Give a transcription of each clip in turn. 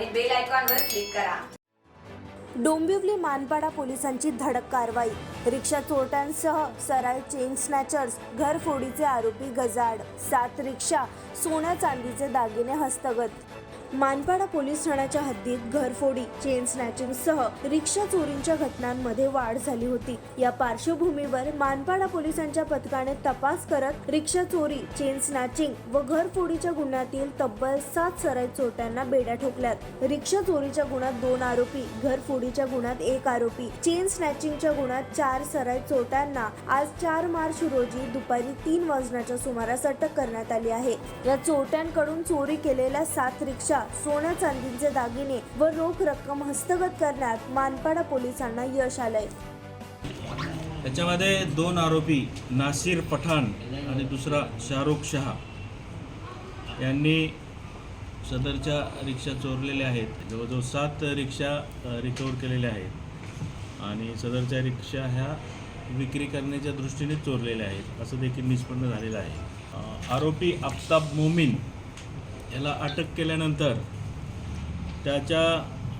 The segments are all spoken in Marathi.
आणि बेल आयकॉनवर क्लिक करा. डोंबिवली मानपाडा पोलिसांची धडक कारवाई. रिक्षा चोरट्यांसह सराय चेन स्नॅचर्स घरफोडीचे आरोपी गजाड सात रिक्षा सोन्या चांदीचे दागिने हस्तगत. मानपाडा पोलीस ठाण्याच्या हद्दीत घरफोडी चेन स्नॅचिंगसह रिक्षा चोरींच्या घटनांमध्ये वाढ झाली होती. या पार्श्वभूमीवर मानपाडा पोलिसांच्या पथकाने तपास करत रिक्षा चोरी चेन स्नॅचिंग व घरफोडीच्या गुन्ह्यातील तब्बल सात सराई चोरट्यांना बेड्या ठोकल्यात. रिक्षा चोरीच्या गुन्ह्यात दोन आरोपी घरफोडीच्या गुन्ह्यात एक आरोपी चेन स्नॅचिंगच्या गुन्ह्यात चार सराई चोरट्यांना आज चार मार्च रोजी दुपारी तीन वाजण्याच्या सुमारास अटक करण्यात आली आहे. या चोरट्यांकडून चोरी केलेल्या सात रिक्षा सोन्या चांदीचे दागिने व रोख रक्कम हस्तगत करण्यात मानपाडा पोलिसांना यश आलंय. त्याच्यामध्ये दोन आरोपी नासिर पठाण आणि दुसरा शाहरुख शहा यांनी सदरच्या रिक्षा चोरलेल्या आहेत. जवळजवळ सात रिक्षा रिकवर केलेल्या आहेत. आणि सदरच्या रिक्षा ह्या विक्री करण्याच्या दृष्टीने चोरलेल्या आहेत. असं देखील निष्पन्न झालेलं आहे. आरोपी आफताब मोमीन याला अटक केल्यानंतर त्याच्या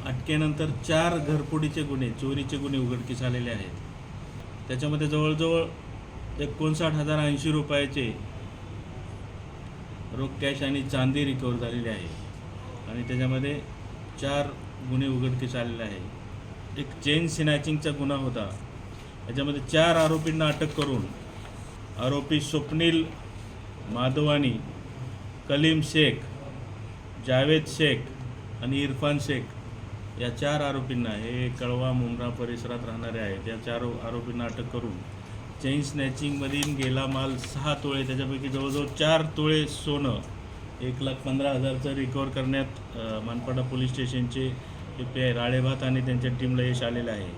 अटकेनंतर चार घरफोडीचे गुन्हे चोरीचे गुन्हे उघडकीस आलेले आहेत. त्याच्यामध्ये जवळजवळ एकोणसाठ हजार ऐंशी रुपयाचे रोख कॅश आणि चांदी रिकवर झालेली आहे. आणि त्याच्यामध्ये चार गुन्हे उघडकीस आलेले आहे एक चेन स्नॅचिंगचा गुन्हा होता. याच्यामध्ये चार आरोपींना अटक करून आरोपी स्वप्नील माधवानी कलीम शेख जावेद शेख आणि इरफान शेख या चार आरोपींना हे कळवा मुंब्रा परिसरात राहणारे आहेत या चार आरोपींना अटक करून चेन स्नॅचिंगमधील गेला माल सहा तोळे त्याच्यापैकी जवळजवळ चार तोळे सोनं एक लाख पंधरा हजारचं रिकवर करण्यात मानपाडा पोलीस स्टेशनचे हे पी आय राळेभात आणि त्यांच्या टीमला यश आलेलं आहे.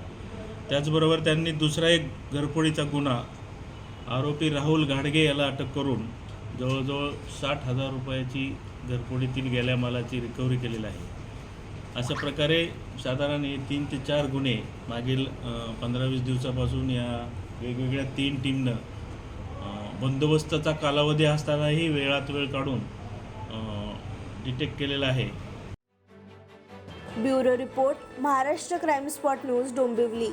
त्याचबरोबर त्यांनी दुसरा एक घरफोडीचा गुन्हा आरोपी राहुल घाडगे याला अटक करून जवळजवळ साठ हजार रुपयाची घरफोडीतील गेल्या मालाची रिकव्हरी केलेली आहे. अशा प्रकारे साधारण हे तीन ते चार गुन्हे मागील पंधरा वीस दिवसापासून या वेगवेगळ्या तीन टीमनं बंदोबस्ताचा कालावधी असतानाही वेळात वेळ काढून डिटेक्ट केलेला आहे. Bureau report Maharashtra crime spot news Dombivli.